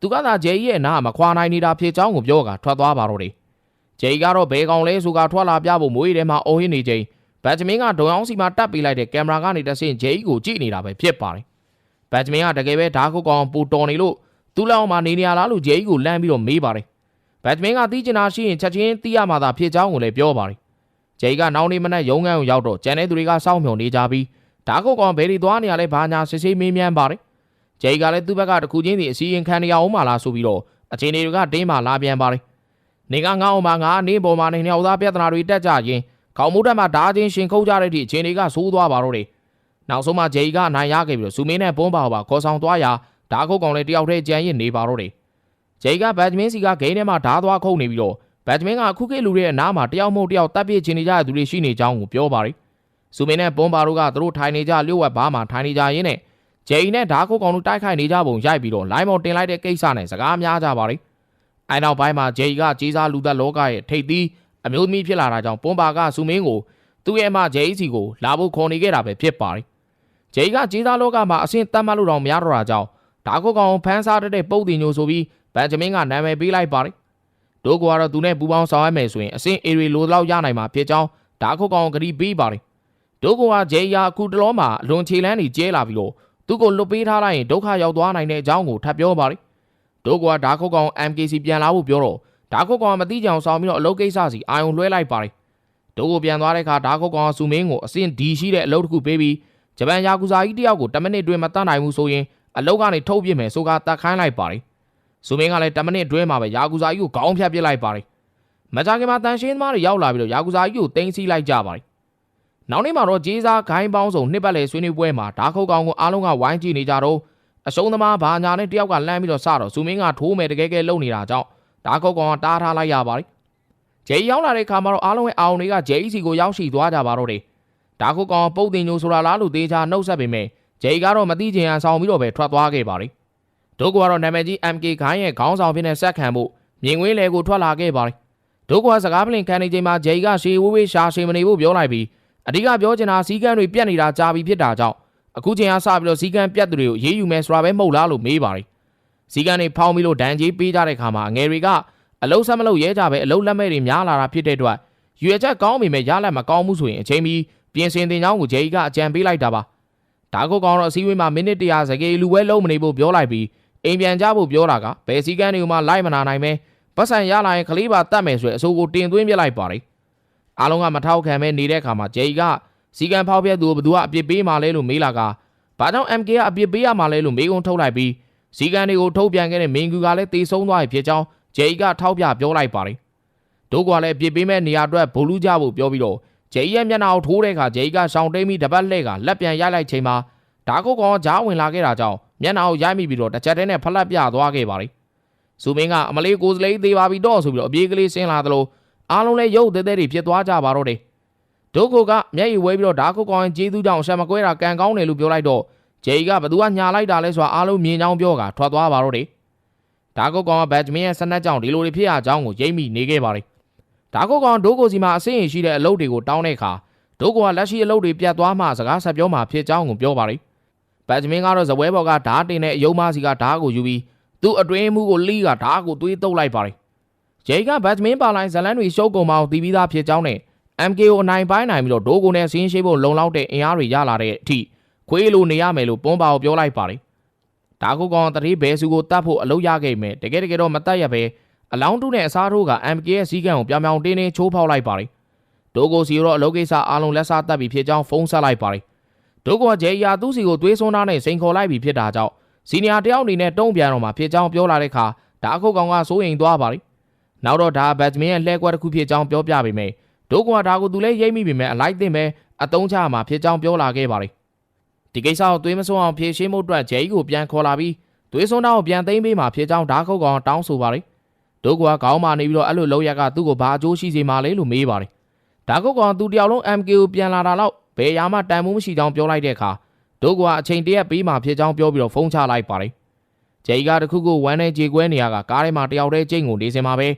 သူကသာဂျေအီရဲ့အနားမခွာနိုင်နေတာဖြစ်ကြောင်းကိုပြောကထွက်သွားပါတော့တယ်။ဂျေအီကတော့ဘဲကောင်လဲဆိုကထွက်လာပြဖို့မွေးထဲမှာအော်ဟင်းနေချိန် ဘတ်ဂျမင်ကဒုံရောင်းစီမှာတက်ပေးလိုက်တဲ့ကင်မရာကနေတဆင့်ဂျေအီကိုကြည့်နေတာပဲဖြစ်ပါတယ်။ဘတ်ဂျမင်ကတကယ်ပဲဓာခုတ်ကောင်ပူတော်နေလို့သူ့လောက်မှာနေနေရလားလို့ဂျေကြီးကိုလမ်းပြီးတော့မေးပါတယ်။ဘတ်မင်ကတီးကျင်တာရှိရင်ချက်ချင်းတီးရမှာသာဖြစ်ကြောင်းကိုလည်းပြောပါတယ်။ဂျေကြီးကနောက်နေ့မနက်ရုံးခန်းကိုရောက်တော့ကျန်တဲ့သူတွေကစောင့်မျှော်နေကြပြီးဓာတ်ခုတ်ကောင်ဘယ်ဒီသွားနေရလဲဘာညာစစ်ဆေးမေးမြန်းပါတယ်။ဂျေကြီးကလည်းသူ့ဘက်ကတခုချင်းစီအစီရင်ခံနေရအောင်မလားဆိုပြီးတော့အချင်းတွေကတင်းမှလာပြန်ပါတယ်။နေကငါ့အောင်မှာငါနေပေါ်မှာနေနေအောင်သားပြဿနာတွေတက်ကြရင် ခေါင်းမိုးတက်မှာဓာချင်းရှင်ခုတ်ကြတဲ့အထိအချင်းတွေကဆိုးသွားပါတော့တယ်။နောက်ဆုံးမှဂျေကြီးကအနိုင်ရခဲ့ပြီးတော့ဇူမင်းနဲ့ပုံးပါပါခေါ်ဆောင်သွားရာဓာခုတ်ကောင်လည်းတယောက်တည်းကြံရင်နေပါတော့တယ်ဂျေကဘတ်ဂျမင်းစီကဂိမ်းထဲမှာဓာသွားခုတ်နေပြီးတော့ဘတ်ဂျမင်းကအခုခေတ်လူတွေရဲ့အနားမှာတယောက်မဟုတ်တယောက်တပ်ပြစ်ချင်နေကြတဲ့သူတွေရှိနေကြောင်းကိုပြောပါတယ်ဇူမင်းနဲ့ပွန်ပါတို့ကသူတို့ထိုင်နေကြလျှို့ဝက်ဘားမှာထိုင်နေကြရင်းနဲ့ဂျေနဲ့ဓာခုတ်ကောင်တို့တိုက်ခိုက်နေကြပုံရိုက်ပြီးတော့လိုင်းမော်တင်လိုက်တဲ့ကိစ္စနဲ့စကားများကြပါတယ်အဲနောက်ပိုင်းမှာဂျေကကြီးစားလူသက်လောကရဲ့ထိပ်သီး အမျိုးသမီးဖြစ်လာတာကြောင့်ပွန်ပါကဇူမင်းကိုသူ့ရဲ့အမဂျေစီကိုလာဖို့ခေါ်နေခဲ့တာပဲဖြစ်ပါတယ်ဂျေကကြီးစားလောကမှာအဆင့်တတ်မှတ်လို့တော့မရတော့တာကြောင့်ဒါခုတ်ကောင်ဖမ်းစားတဲ့ပုတ်တင်ညိုဆိုပြီးဘန်ဂျမင်းကနာမည်ပေးလိုက်ပါတယ်ဒို့ကတော့သူနဲ့ပူပေါင်းဆောင်ရမယ်ဆိုရင်အစင်အေရီလိုလောက်ရနိုင်မှာဖြစ်ကြောင်းဒါခုတ်ကောင်ဂရီပေးပါတယ်ဒို့ကဂျေယာအခုတလောမှာအလွန်ခြေလန်းနေကျဲလာပြီးတော့သူ့ကိုလွတ်ပေးထားလိုက်ရင်ဒုက္ခရောက်သွားနိုင်တဲ့အကြောင်းကိုထပ်ပြောပါတယ်ဒို့ကဒါခုတ်ကောင် MKC ပြန်လာဖို့ပြောတော့ ဒါခုတ်ကောင်မသိကြအောင်ဆောင်ပြီးတော့အလုပ်ကိစ္စစီအာယုံလွှဲလိုက်ပါတယ်ဒို့ကိုပြန်သွားတဲ့အခါဒါခုတ်ကောင်ဆူမင်းကိုအစင်ဒီရှိတဲ့အလုပ်တစ်ခုပေးပြီးဂျပန်ယာကူဇာကြီးတယောက်ကို10မိနစ်အတွင်းမတတ်နိုင်ဘူးဆိုရင်အလုတ်ကနေထုတ်ပြစ်မယ်ဆိုကတတ်ခိုင်းလိုက်ပါတယ်။ဇူမင်းကလည်း10မိနစ်အတွင်းမှာပဲယာကူဇာကြီးကိုခေါင်းဖြတ်ပစ်လိုက်ပါတယ်။မကြခင်မှာတန်ရှင်းသမားတွေရောက်လာပြီးတော့ယာကူဇာကြီးကိုတင်စီလိုက်ကြပါတယ်။နောက်နေ့မှာတော့ဂျေးစားဂိုင်းပေါင်းစုံနှစ်ပတ်လည်ဆွေးနွေးပွဲမှာဓာခုတ်ကောင်ကိုအားလုံးကဝိုင်းကြည့်နေကြတော့အရှုံးသမားဘာညာနဲ့တယောက်ကလမ်းပြီးတော့စတော့ဇူမင်းကထိုးမယ်တကယ်ကဲလုံနေတာကြောင့် ဓာခုတ်ကောင်ကတားထားလိုက်ရပါတယ်။ဂျေးရောက်လာတဲ့ခါမှာတော့အားလုံးရဲ့အာရုံတွေကဂျေးစီကိုရောက်ရှိသွားကြပါတော့တယ်။ဓာခုတ်ကောင်ပုတ်တင်ညိုဆိုတာလားလို့တေချာနှုတ်ဆက်ပေမဲ့ဂျေးကတော့မသိချင်အောင်ဆောင်ပြီးတော့ပဲထွက်သွားခဲ့ပါတယ်။ဒုကတော့နာမည်ကြီး MK ခိုင်းရဲ့ခေါင်းဆောင်ဖြစ်တဲ့ဆက်ခံမှုမြင်ကွင်းလေကိုထွက်လာခဲ့ပါတယ်။ဒုကစကားပလင်ခံနေချိန်မှာဂျေးကရှေဝေးဝေးရှာရှေမနေဖို့ပြောလိုက်ပြီးအဓိကပြောချင်တာစီကန်းတွေပြက်နေတာကြာပြီဖြစ်တာကြောင့်အခုချိန်ကစပြီးတော့စီကန်းပြက်သူတွေကိုရေးယူမယ်ဆိုတာပဲမဟုတ်လားလို့မေးပါတယ်။ စီကန်းတွေဖောင်းပြီးလို့ဒဏ်ကြီးပေးကြတဲ့ခါမှာငယ်တွေကအလုံးဆက်မလို့ရဲကြပဲအလုံးလက်မဲ့တွေများလာတာဖြစ်တဲ့အတွက်ရွေချက်ကောင်းပေမဲ့ရလက်မကောင်းမှုဆိုရင်အချိန်မီပြင်ဆင်တင်ကြောင်းကိုဂျေးကအကြံပေးလိုက်တာပါ။ဒါကုတ်ကောင်တော့အစည်းအဝေးမှာမိနစ်100စကေလူပွဲလုံးမနေဖို့ပြောလိုက်ပြီးအိမ်ပြန်ကြဖို့ပြောတာကဘယ်စည်းကမ်းတွေကိုမှလိုက်မနာနိုင်ပဲပတ်စံရလာရင်ကလေးပါတတ်မယ်ဆိုရင်အဆိုကိုတင်သွင်းပြလိုက်ပါတယ်။အားလုံးကမထောက်ခံမဲနေတဲ့အခါမှာဂျေကစီကံဖောက်ပြက်သူကိုဘသူကအပြစ်ပေးမှလဲလို့မေးလာကဘာကြောင့် MK ကအပြစ်ပေးရမှလဲလို့မေးခွန်းထုတ်လိုက်ပြီး စီကံတွေကိုထုတ်ပြန်ခဲ့တဲ့မင်းကူကလည်းတေဆုံးသွားပြီဖြစ်ကြောင်းဂျေကထောက်ပြပြောလိုက်ပါတယ်။တို့ကလည်းအပြစ်ပေးမဲ့နေရာအတွက်ဘိုလ်လူကြဖို့ပြောပြီးတော့ဂျေရဲ့မျက်နှာကိုထိုးတဲ့အခါဂျေကရှောင်းတိတ်မိတပတ်လှဲ့ကလက်ပြန်ရိုက်လိုက်ချိန်မှာဓာကုတ်ကောင်ကြားဝင်လာခဲ့တာကြောင့်မျက်နှာကိုရိုက်မိပြီးတော့တစ်ချက်တည်းနဲ့ဖလက်ပြသွားခဲ့ပါတယ်။ဇူမင်းကအမလေးကိုစလေးသေးပါပြီတော့ဆိုပြီးတော့အပြေးကလေးဆင်းလာသလိုအားလုံးလည်းရုပ်သေးသေးတွေဖြစ်သွားကြပါတော့တယ်။ဒုက္ခကမျက်ရည်ဝဲပြီးတော့ဓာကုတ်ကောင်ရဲ့ကျေးဇူးကြောင့်ဆက်မကွဲတာကံကောင်းတယ်လို့ပြောလိုက်တော့ ဂျေကဘသူကညာလိုက်တာလဲဆိုတာအားလုံးမြင်ကြောင်းပြောကထွက်သွားပါတော့တယ်။ဓာကုတ်ကောင်ကဘတ်ဂျမင်ရဲ့စနက်ကြောင့်ဒီလိုတွေဖြစ်ရကြောင်းကိုရိပ်မိနေခဲ့ပါတယ်။ဓာကုတ်ကောင်ဒိုးကိုစီမှာအစင်းရင်ရှိတဲ့အလုပ်တွေကိုတောင်းတဲ့အခါဒိုးကလက်ရှိအလုပ်တွေပြတ်သွားမှစကားဆက်ပြောမှဖြစ်ကြောင်းကိုပြောပါတယ်ဘတ်ဂျမင်ကတော့ဇပွဲဘော်ကဓာတ်တင်တဲ့အယုံမစီကဓာတ်ကိုယူပြီးသူ့အတွင်းမှုကိုလိကဓာတ်ကိုသွေးတုပ်လိုက်ပါတယ်။ဂျေကဘတ်ဂျမင်ပါလိုင်းဇလန်တွေရှုပ်ကုန်မအောင်တီးပြီးသားဖြစ်ကြောင်းနဲ့ MKO အနိုင်ပိုင်းနိုင်ပြီးတော့ဒိုးကိုနဲ့ဆင်းရှိဖို့လုံလောက်တဲ့အင်အားတွေရလာတဲ့အထိ ခွေးလိုနေရမယ်လို့ပွန်ပါကိုပြောလိုက်ပါတယ်။ဒါကုတ်ကောင်တတိဘဲစုကိုတတ်ဖို့အလုပ်ရခဲ့မယ်တကယ်တကယ်တော့မတတ်ရပဲအလောင်းတုနဲ့အစားထိုးက MK ရဲ့စီးကံကိုပြောင်ပြောင်တင်းတင်းချိုးဖောက်လိုက်ပါတယ်။ဒိုးကိုစီရောအလုပ်ကိစ္စအားလုံးလက်စားတတ်ပြီးဖြစ်ကြောင်းဖုန်းဆက်လိုက်ပါတယ်။ဒုက္ခဂျေယာသူ့စီကိုသွေးစွန်းသားနဲ့စိန်ခေါ်လိုက်ပြီးဖြစ်တာကြောင့်စီနီယာတယောက်အနေနဲ့တုံ့ပြန်တော့မှဖြစ်ကြောင်းပြောလာတဲ့အခါဒါအခုကောင်ကစိုးရိမ်သွားပါလိနောက်တော့ဒါဘတ်မင်ရဲ့လှဲကွက်တစ်ခုဖြစ်ကြောင်းပြောပြပေမဲ့ဒုက္ခကဒါကိုသူလည်းရိပ်မိပေမဲ့အလိုက်သိမ့်ပဲအတုံးချမှာဖြစ်ကြောင်းပြောလာခဲ့ပါလိ ဒီကိစ္စကိုသွေးမစွန်းအောင်ဖြေရှင်းမှုအတွက်ဂျေကြီးကိုပြန်ခေါ်လာပြီးသွေးစွန်းသားကိုပြန်သိမ်းပေးမှာဖြစ်ကြောင်းဒါခုတ်ကောင်တောင်းဆိုပါလိဒုက္ခကခေါင်းမာနေပြီးတော့အဲ့လိုလောက်ရကသူ့ကိုဘာအကျိုးရှိစေမှာလဲလို့မေးပါတယ်ဒါခုတ်ကောင်သူတယောက်လုံး MK ကိုပြန်လာတာတော့ဘယ်ရာမှတန်မိုးမရှိကြောင်းပြောလိုက်တဲ့အခါဒုကွာအချိန်တရက်ပေးမှဖြစ်ကြောင်းပြောပြီးတော့ဖုန်းချလိုက်ပါတယ်။ဂျေကတခုခုဝမ်းနဲ့ကြေကွဲနေရကကားထဲမှာတယောက်တည်းကျိတ်ကိုနေစင်မှာပဲ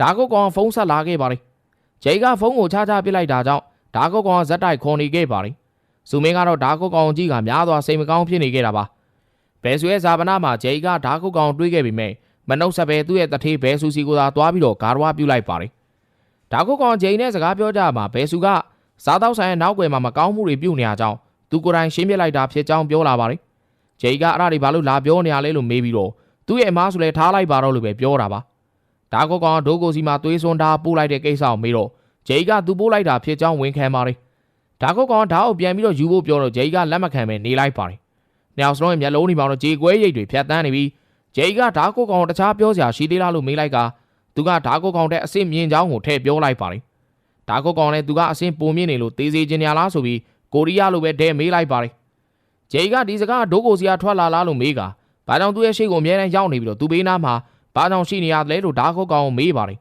ဒါကုတ်ကောင်ဖုန်းဆက်လာခဲ့ပါတယ်။ဂျေကဖုန်းကိုချချပစ်လိုက်တာကြောင့်ဒါကုတ်ကောင်ဇက်တိုက်ခေါ်နေခဲ့ပါတယ်။ ဇူမင်းကတော့ဒါကုတ်ကောင်ကြီးကများစွာစိတ်မကောင်းဖြစ်နေခဲ့တာပါ။ဘဲဆွဲဇာပနာမှာဂျေကဒါကုတ်ကောင်တွေးခဲ့ပြီးမြဲမနှုတ်ဆက်ပဲသူ့ရဲ့တထေးဘဲဆူစီကိုသာသွားပြီးတော့ဂါရဝပြုလိုက်ပါတယ်။ဒါကုတ်ကောင်ဂျိန်နဲ့စကားပြောကြမှာဘဲဆူကစားတောက်ဆိုင်ရဲ့နောက်ွယ်မှာမကောင်းမှုတွေပြုတ်နေရကြောင်းသူကိုယ်တိုင်ရှင်းပြလိုက်တာဖြစ်ကြောင်းပြောလာပါတယ်။ဂျေကအဲ့ဒါတွေဘာလို့လာပြောနေရလဲလို့မေးပြီးတော့သူ့ရဲ့အမားဆိုလဲထားလိုက်ပါတော့လို့ပဲပြောတာပါ။ဒါကောကောင်ဒိုးကိုစီမှာသွေးစွန်းထားပို့လိုက်တဲ့ကိစ္စကိုမေးတော့ဂျေကသူပို့လိုက်တာဖြစ်ကြောင်းဝန်ခံပါတယ်။ ဒါကောကောင်ဓာတ်ကိုပြန်ပြီးတော့ယူဖို့ပြောတော့ဂျေကလက်မခံပဲနေလိုက်ပါတယ်။နောက်ဆုံးရဲ့မျက်လုံးတွေမှာတော့ဂျေကွဲရိတ်တွေဖြတ်တန်းနေပြီးဂျေကဓာတ်ကောကောင်တခြားပြောစရာရှိသေးလားလို့မေးလိုက်ကသူကဓာတ်ကောကောင်တဲ့အစ်စ်မြင်ချောင်းကိုထည့်ပြောလိုက်ပါတယ်။ဒါကုတ်ကောင်လည်းသူကအစင်းပုံမြင့်နေလို့သေးသေးချင်းညာလားဆိုပြီးကိုရီးယားလိုပဲဒဲမေးလိုက်ပါတယ်ဂျေကဒီစကားဒိုးကိုစီယာထွက်လာလားလို့မေးကဘာကြောင့်သူ့ရဲ့ရှိကိုအမြဲတမ်းရောက်နေပြီးတော့သူဘေးနားမှာဘာကြောင့်ရှိနေရတယ်လို့ဒါခုတ်ကောင်ကိုမေးပါတယ်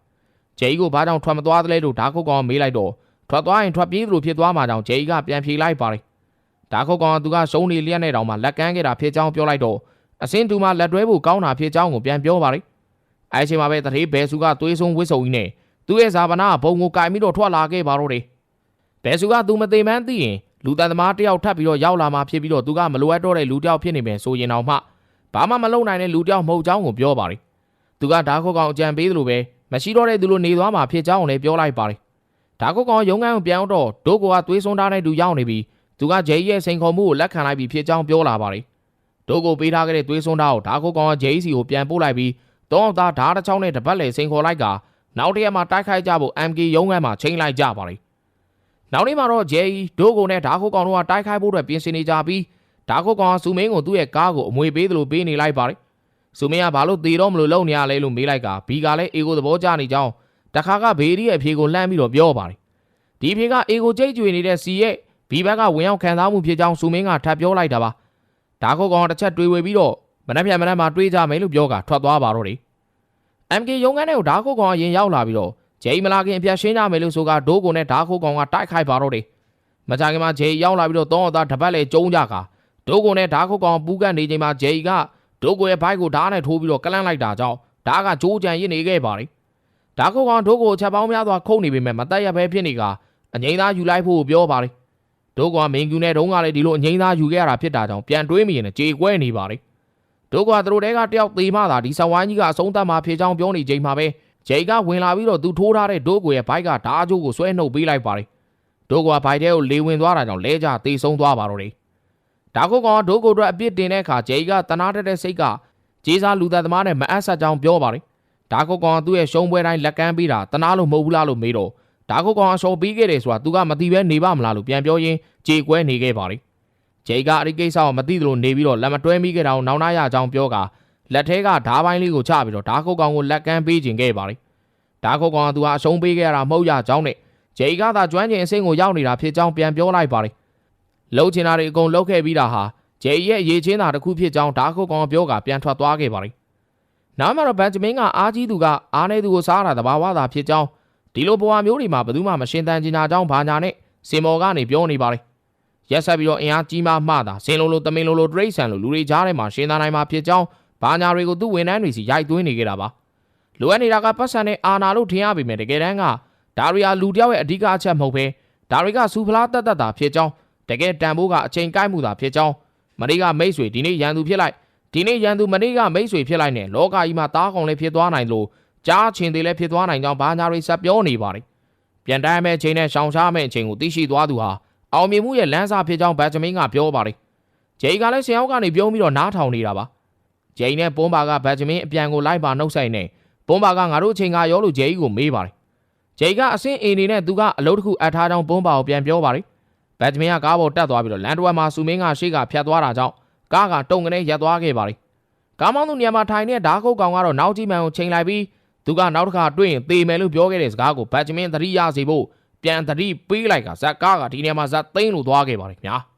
ဂျေကိုဘာကြောင့်ထွက်မသွားသလဲလို့ဒါခုတ်ကောင်မေးလိုက်တော့ ထွက်သွားရင်ထွက်ပြေးသလိုဖြစ်သွားမှာကြောင့်ဂျေကပြန်ဖြေလိုက်ပါတယ်ဒါခုတ်ကောင်ကသူကရှုံးနေလျက်နဲ့တောင်မှလက်ကမ်းခဲ့တာဖြစ်ကြောင်းပြောလိုက်တော့အစင်းသူမှလက်တွဲဖို့ကောင်းတာဖြစ်ကြောင်းကိုပြန်ပြောပါတယ်အဲအချိန်မှာပဲတထေးဘဲစုကသွေးဆုံးဝစ်စုံကြီးနဲ့သူ့ရဲ့ဇာပနာဘုံကိုကင်ပြီးတော့ထွက်လာခဲ့ပါတော့တယ်ဘယ်စုကသူမသိမှန်းသိရင်လူတန်သမားတယောက်ထပ်ပြီးတော့ရောက်လာမှဖြစ်ပြီးတော့သူကမလိုအပ်တော့တဲ့လူတယောက်ဖြစ်နေမယ်ဆိုရင်တော့မှဘာမှမလုပ်နိုင်တဲ့လူတယောက်မဟုတ်ကြောင်းကိုပြောပါတယ်သူကဓာခုတ်ကောင်အကြံပေးသလိုပဲမရှိတော့တဲ့သူလိုနေသွားမှဖြစ်ကြောင်းကိုလည်းပြောလိုက်ပါတယ် ဓာခုတ်ကောင်ရုံးခန်းကိုပြန်တော့ဒိုးကောကသွေးစွန်းထားတဲ့သူရောက်နေပြီးသူကဂျေးရဲ့စိန်ခေါ်မှုကိုလက်ခံလိုက်ပြီးဖြစ်ကြောင်းပြောလာပါတယ်ဒိုးကိုပေးထားခဲ့တဲ့သွေးစွန်းထားကိုဓာခုတ်ကောင်ကဂျေးစီကိုပြန်ပို့လိုက်ပြီးတောင်းသားဓာတ်တစ်ချောင်းနဲ့တပတ်လေစိန်ခေါ်လိုက်ကနောက်တရက်မှာတိုက်ခိုက်ကြဖို့ MK ရုံးခန်းမှာချိန်လိုက်ကြပါလိမ့်နောက်နေ့မှာတော့ဂျယ်ဤဒိုးကိုနဲ့ဓာခုတ်ကောင်တို့ကတိုက်ခိုက်ဖို့အတွက်ပြင်ဆင်နေကြပြီးဓာခုတ်ကောင်ကစူမင်းကိုသူ့ရဲ့ကားကိုအမွေပေးသလိုပေးနေလိုက်ပါတယ်စူမင်းကဘာလို့သေတော့မလို့လုံနေရလဲလို့မေးလိုက်ကဘီကလည်းအေကိုသဘောကျနေကြောင်း တခါကဘေးရီရဲ့အဖြေကိုလှမ်းပြီးတော့ပြောပါတယ်ဒီအဖြေကအေကိုကြိတ်ကြွေနေတဲ့စီရဲ့ဘီဘက်ကဝင်ရောက်ခံစားမှုဖြစ်ကြောင်းစူမင်းကထပ်ပြောလိုက်တာပါဓာခုတ်ကောင်ကတစ်ချက်တွေးဝေပြီးတော့မနှက်ဖြန်မနှက်မှာတွေးကြမယ်လို့ပြောကထွက်သွားပါတော့တယ် MK ရုံးခန်းထဲကိုဓာခုတ်ကောင်ကရင်ရောက်လာပြီးတော့ဂျေးမလာခင်အပြတ်ရှင်းကြမယ်လို့ဆိုကဒိုးကိုနဲ့ဓာခုတ်ကောင်ကတိုက်ခိုက်ပါတော့တယ်မကြခင်မှာဂျေးရောက်လာပြီးတော့တောင်းအသားတပတ်လေကျုံးကြကဒိုးကိုနဲ့ဓာခုတ်ကောင်ပူးကန်နေချိန်မှာဂျေးကဒိုးကိုရဲ့ဘိုက်ကိုဓာနဲ့ထိုးပြီးတော့ကလန့်လိုက်တာကြောင့်ဓာကကြိုးကြံရစ်နေခဲ့ပါတယ် ဓာခုတ်ကောင်ဒိုးကိုချက်ပေါင်းများစွာခုတ်နေပေမဲ့မတက်ရဘဲဖြစ်နေကအငိမ့်သားယူလိုက်ဖို့ပြောပါတယ်ဒိုးကမင်ကျူနဲ့တုံးကလည်းဒီလိုအငိမ့်သားယူခဲ့ရတာဖြစ်တာကြောင့်ပြန်တွေးမိရင်ကြေကွဲနေပါတယ်တို့ကသူတို့တဲကတယောက်သေးမှသာဒီဆောင်ဝိုင်းကြီးကအဆုံးသတ်မှာဖြစ်ကြောင်းပြောနေချိန်မှာပဲဂျေကဝင်လာပြီးတော့သူထိုးထားတဲ့ဒိုးကိုရဲ့ဘိုက်ကဓာအကျိုးကိုဆွဲနှုတ်ပေးလိုက်ပါတယ်ဒိုးကဘိုက်တဲကိုလေဝင်သွားတာကြောင့်လဲကျသေးဆုံးသွားပါတော့တယ်ဒါကုတ်ကောင်ဒိုးကိုအတွက်အပြစ်တင်တဲ့အခါဂျေကတနာတက်တဲ့စိတ်ကဂျေစားလူသားသမားနဲ့မအပ်ဆက်ကြောင်းပြောပါတယ် ဒါကုတ်ကောင်ကသူ့ရဲ့ရှုံးပွဲတိုင်းလက်ကမ်းပေးတာတနာလို့မဟုတ်ဘူးလားလို့မေးတော့ဒါကုတ်ကောင်အရှော်ပြီးခဲ့တယ်ဆိုတာသူကမသိဘဲနေပါမလားလို့ပြန်ပြောရင်းကြေကွဲနေခဲ့ပါတယ်ဂျေကအဲ့ဒီကိစ္စကိုမသိသလိုနေပြီးတော့လက်မတွဲမိခဲ့တာကိုနောင်နာရကြောင်းပြောကလက်ထဲကဓားပိုင်းလေးကိုချပြီးတော့ဓာခုတ်ကောင်ကိုလက်ကမ်းပေးခြင်းခဲ့ပါတယ်။ဓာခုတ်ကောင်ကသူဟာအရှုံးပေးခဲ့ရတာမဟုတ်ရကြောင်းနဲ့ဂျေကသာကျွမ်းကျင်အဆင့်ကိုရောက်နေတာဖြစ်ကြောင်းပြန်ပြောလိုက်ပါတယ်။လှုပ်ချင်တာတွေအကုန်လှုပ်ခဲ့ပြီးတာဟာဂျေရဲ့ရေချင်းတာတစ်ခုဖြစ်ကြောင်းဓာခုတ်ကောင်ကပြောကပြန်ထွက်သွားခဲ့ပါတယ်။ နောက်မှာတော့ဘန်ဂျမင်ကအားကြီးသူကအားနေသူကိုစားတာတဘာဝသာဖြစ်ကြောင်းဒီလိုဘဝမျိုးတွေမှာဘယ်သူမှမရှင်းတန်ချင်တာကြောင်းဘာညာနဲ့စင်မော်ကနေပြောနေပါတယ်။ရက်ဆက်ပြီးတော့အင်အားကြီးမှမှသာစင်လုံးလိုတမင်လုံးလိုဒရိတ်ဆန်လိုလူတွေကြားထဲမှာရှင်းသားနိုင်မှာဖြစ်ကြောင်းဘာညာတွေကိုသူ့ဝန်ထမ်းတွေစီရိုက်သွင်းနေကြတာပါလိုအပ်နေတာကပတ်စံနဲ့အာနာလို့ထင်ရပေမဲ့တကယ်တမ်းကဒါရီယာလူတယောက်ရဲ့အဓိကအချက်မဟုတ်ပဲဒါတွေကစူဖလားတက်တက်တာဖြစ်ကြောင်းတကယ်တန်ဖိုးကအချိန်ကိုက်မှုသာဖြစ်ကြောင်းမနေ့ကမိတ်ဆွေဒီနေ့ရန်သူဖြစ်လိုက် ဒီနေ့ရန်သူမနေ့ကမိတ်ဆွေဖြစ်လိုက်နဲ့လောကကြီးမှာတားကောင်လည်းဖြစ်သွားနိုင်လို့ကြားချင်သေးလည်းဖြစ်သွားနိုင်ကြောင်းဘာညာတွေဆက်ပြောနေပါတယ်ပြန်တိုင်းမဲ့ချိန်နဲ့ရှောင်ရှားမဲ့အချိန်ကိုသိရှိသွားသူဟာအောင်မြင်မှုရဲ့လမ်းစာဖြစ်ကြောင်းဘတ်ဂျမင်ကပြောပါတယ်။ဂျေကလည်းဆင်ယောက်ကနေပြုံးပြီးတော့နားထောင်နေတာပါ။ဂျေနဲ့ပွန်ဘာကဘတ်ဂျမင်အပြန်ကိုလိုက်ပါနှုတ်ဆက်နေပွန်ဘာကငါတို့အချိန်ကရောလို့ဂျေကိုမေးပါတယ်။ဂျေကအဆင့်အင်းနေနဲ့သူကအလုပ်တစ်ခုအပ်ထားကြောင်းပွန်ဘာကိုပြန်ပြောပါတယ်။ဘတ်ဂျမင်ကကားပေါ်တက်သွားပြီးတော့လန်တဝက်မှာစူမင်းကရှေ့ကဖြတ်သွားတာကြောင့် ကားကတုံကနေရက်သွားခဲ့ပါတယ်။ကားမောင်းသူနေရာမှာထိုင်နေတဲ့ဓာခုတ်ကောင်ကတော့နောက်ကြီးမှန်ကိုချိန်လိုက်ပြီးသူကနောက်တစ်ခါတွေ့ရင်သေမယ်လို့ပြောခဲ့တဲ့စကားကိုဘတ်ဂျမင်သတိရစေဖို့ပြန်သတိပေးလိုက်ကဇက်ကားကဒီနေရာမှာဇက်သိန်းလို့သွားခဲ့ပါတယ်ခင်ဗျာ။